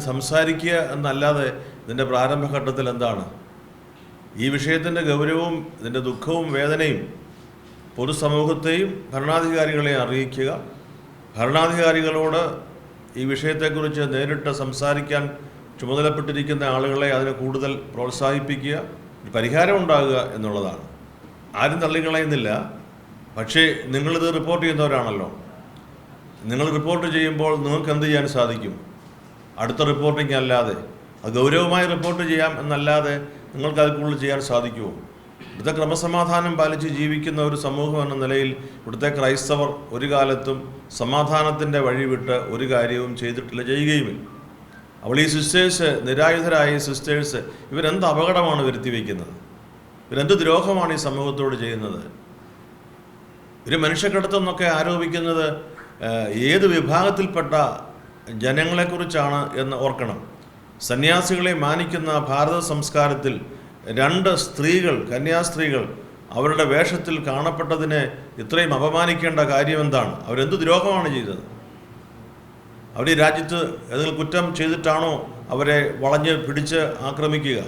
സംസാരിക്കുക എന്നല്ലാതെ ഇതിന്റെ പ്രാരംഭഘട്ടത്തിൽ എന്താണ്? ഈ വിഷയത്തിന്റെ ഗൗരവവും ഇതിന്റെ ദുഃഖവും വേദനയും പൊതുസമൂഹത്തെയും ഭരണാധികാരികളെ അറിയിക്കുക. ഭരണാധികാരികളോട് ഈ വിഷയത്തെക്കുറിച്ച് നേരിട്ട് സംസാരിക്കാൻ ചുമതലപ്പെട്ടിരിക്കുന്ന ആളുകളെ അതിനെ കൂടുതൽ പ്രോത്സാഹിപ്പിക്കുക ഒരു പരിഹാരം ഉണ്ടാകുക എന്നുള്ളതാണ്. ആരും തള്ളിക്കളയുന്നില്ല. പക്ഷേ നിങ്ങളിത് റിപ്പോർട്ട് ചെയ്യുന്നവരാണല്ലോ. നിങ്ങൾ റിപ്പോർട്ട് ചെയ്യുമ്പോൾ നിങ്ങൾക്ക് എന്ത് ചെയ്യാൻ സാധിക്കും? അടുത്ത റിപ്പോർട്ടിംഗ് അല്ലാതെ അത് ഗൗരവമായി റിപ്പോർട്ട് ചെയ്യാം എന്നല്ലാതെ നിങ്ങൾക്ക് അതിൽ കൂടുതൽ ചെയ്യാൻ സാധിക്കുമോ? ഇവിടുത്തെ ക്രമസമാധാനം പാലിച്ച് ജീവിക്കുന്ന ഒരു സമൂഹം എന്ന നിലയിൽ ഇവിടുത്തെ ക്രൈസ്തവർ ഒരു കാലത്തും സമാധാനത്തിന്റെ വഴി വിട്ട് ഒരു കാര്യവും ചെയ്തിട്ടില്ല ചെയ്യുകയുമില്ല. അവൾ ഈ സിസ്റ്റേഴ്സ് നിരായുധരായ സിസ്റ്റേഴ്സ് ഇവരെന്ത് അപകടമാണ് വരുത്തി വയ്ക്കുന്നത്? ഇവരെന്ത് ദ്രോഹമാണ് ഈ സമൂഹത്തോട് ചെയ്യുന്നത്? ഒരു മനുഷ്യക്കടത്തെന്നൊക്കെ ആരോപിക്കുന്നത് ഏത് വിഭാഗത്തിൽപ്പെട്ട ജനങ്ങളെക്കുറിച്ചാണ് എന്ന് ഓർക്കണം. സന്യാസികളെ മാനിക്കുന്ന ഭാരത സംസ്കാരത്തിൽ രണ്ട് സ്ത്രീകൾ കന്യാസ്ത്രീകൾ അവരുടെ വേഷത്തിൽ കാണപ്പെട്ടതിനെ ഇത്രയും അപമാനിക്കേണ്ട കാര്യം എന്താണ് അവരെന്ത് ദ്രോഹമാണ് ചെയ്തത്? അവർ ഈ രാജ്യത്ത് ഏതെങ്കിലും കുറ്റം ചെയ്തിട്ടാണോ അവരെ വളഞ്ഞ് പിടിച്ച് ആക്രമിക്കുക?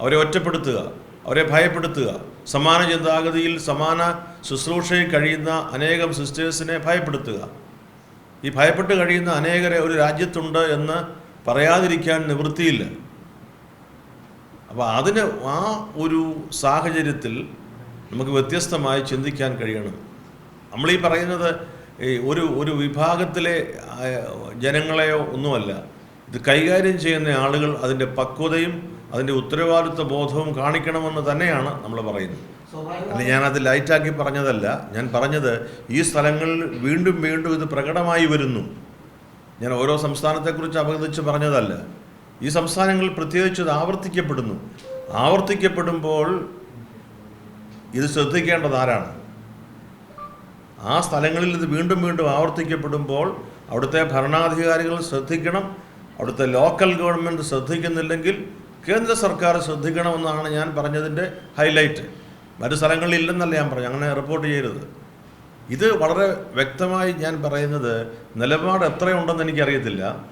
അവരെ ഒറ്റപ്പെടുത്തുക? അവരെ ഭയപ്പെടുത്തുക? സമാന ചിന്താഗതിയിൽ സമാന ശുശ്രൂഷയിൽ കഴിയുന്ന അനേകം സിസ്റ്റേഴ്സിനെ ഭയപ്പെടുത്തുക? ഈ ഭയപ്പെട്ട് കഴിയുന്ന അനേകരെ ഒരു രാജ്യത്തുണ്ട് എന്ന് പറയാതിരിക്കാൻ നിവൃത്തിയില്ല. അപ്പോൾ അതിന് ആ ഒരു സാഹചര്യത്തിൽ നമുക്ക് വ്യത്യസ്തമായി ചിന്തിക്കാൻ കഴിയണം. നമ്മളീ പറയുന്നത് ഈ ഒരു ഒരു വിഭാഗത്തിലെ ജനങ്ങളെയോ ഒന്നുമല്ല. ഇത് കൈകാര്യം ചെയ്യുന്ന ആളുകൾ അതിന്റെ പക്വതയും അതിന്റെ ഉത്തരവാദിത്വ ബോധവും കാണിക്കണമെന്ന് തന്നെയാണ് നമ്മൾ പറയുന്നത്. അല്ല ഞാനത് ലൈറ്റാക്കി പറഞ്ഞതല്ല. ഞാൻ പറഞ്ഞത് ഈ സ്ഥലങ്ങളിൽ വീണ്ടും വീണ്ടും ഇത് പ്രകടമായി വരുന്നു. ഞാൻ ഓരോ സംസ്ഥാനത്തെക്കുറിച്ച് അപകടിച്ച് പറഞ്ഞതല്ല. ഈ സംസ്ഥാനങ്ങളിൽ പ്രത്യേകിച്ച് ഇത് ആവർത്തിക്കപ്പെടുന്നു. ആവർത്തിക്കപ്പെടുമ്പോൾ ഇത് ശ്രദ്ധിക്കേണ്ടത് ആരാണ്? ആ സ്ഥലങ്ങളിൽ ഇത് വീണ്ടും വീണ്ടും ആവർത്തിക്കപ്പെടുമ്പോൾ അവിടുത്തെ ഭരണാധികാരികൾ ശ്രദ്ധിക്കണം. അവിടുത്തെ ലോക്കൽ ഗവൺമെന്റ് ശ്രദ്ധിക്കുന്നില്ലെങ്കിൽ കേന്ദ്ര സർക്കാർ ശ്രദ്ധിക്കണമെന്നാണ് ഞാൻ പറഞ്ഞതിന്റെ ഹൈലൈറ്റ് മറ്റു സ്ഥലങ്ങളിൽ ഇല്ലെന്നല്ല ഞാൻ പറഞ്ഞു അങ്ങനെ റിപ്പോർട്ട് ചെയ്യരുത്. ഇത് വളരെ വ്യക്തമായി ഞാൻ പറയുന്നത് നിലപാട് എത്രയുണ്ടെന്ന് എനിക്കറിയത്തില്ല.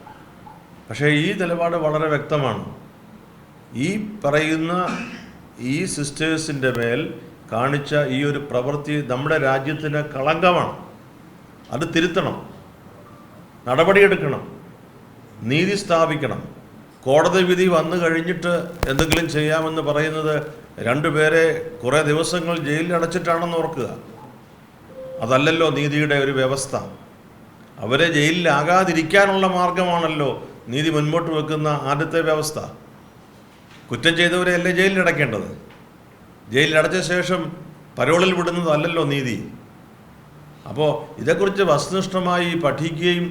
പക്ഷേ ഈ നിലപാട് വളരെ വ്യക്തമാണ്. ഈ പറയുന്ന ഈ സിസ്റ്റേഴ്സിന്റെ മേൽ കാണിച്ച ഈ ഒരു പ്രവൃത്തി നമ്മുടെ രാജ്യത്തിന് കളങ്കമാണ്. അത് തിരുത്തണം. നടപടിയെടുക്കണം. നീതി സ്ഥാപിക്കണം. കോടതി വിധി വന്നു കഴിഞ്ഞിട്ട് എന്തെങ്കിലും ചെയ്യാമെന്ന് പറയുന്നത് രണ്ടുപേരെ കുറേ ദിവസങ്ങൾ ജയിലിൽ അടച്ചിട്ടാണെന്ന് ഓർക്കുക. അതല്ലല്ലോ നീതിയുടെ ഒരു വ്യവസ്ഥ. അവരെ ജയിലിലാകാതിരിക്കാനുള്ള മാർഗമാണല്ലോ നീതി മുൻപോട്ട് വെക്കുന്ന ആദ്യത്തെ വ്യവസ്ഥ. കുറ്റം ചെയ്തവരെ അല്ലേ ജയിലിൽ അടച്ച ശേഷം പരോളിൽ വിടുന്നതല്ലല്ലോ നീതി. അപ്പോൾ ഇതേക്കുറിച്ച് വസ്തുനിഷ്ഠമായി പഠിക്കുകയും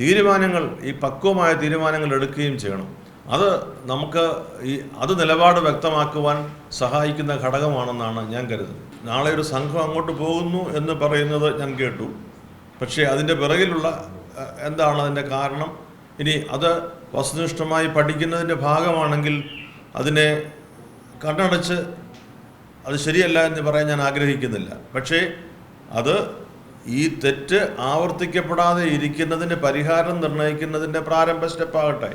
തീരുമാനങ്ങൾ ഈ പക്വമായ തീരുമാനങ്ങൾ എടുക്കുകയും ചെയ്യണം. അത് നമുക്ക് ഈ അത് നിലപാട് വ്യക്തമാക്കുവാൻ സഹായിക്കുന്ന ഘടകമാണെന്നാണ് ഞാൻ കരുതുന്നത്. നാളെ ഒരു സംഘം അങ്ങോട്ട് പോകുന്നു എന്ന് പറയുന്നത് ഞാൻ കേട്ടു. പക്ഷേ അതിന്റെ പിറകിലുള്ള എന്താണ് അതിന്റെ കാരണം? ഇനി അത് വസ്തുനിഷ്ഠമായി പഠിക്കുന്നതിന്റെ ഭാഗമാണെങ്കിൽ അതിനെ കണ്ണടച്ച് അത് ശരിയല്ല എന്ന് പറയാൻ ഞാൻ ആഗ്രഹിക്കുന്നില്ല. പക്ഷേ അത് ഈ തെറ്റ് ആവർത്തിക്കപ്പെടാതെ ഇരിക്കുന്നതിന്റെ പരിഹാരം നിർണയിക്കുന്നതിന്റെ പ്രാരംഭ സ്റ്റെപ്പാകട്ടെ.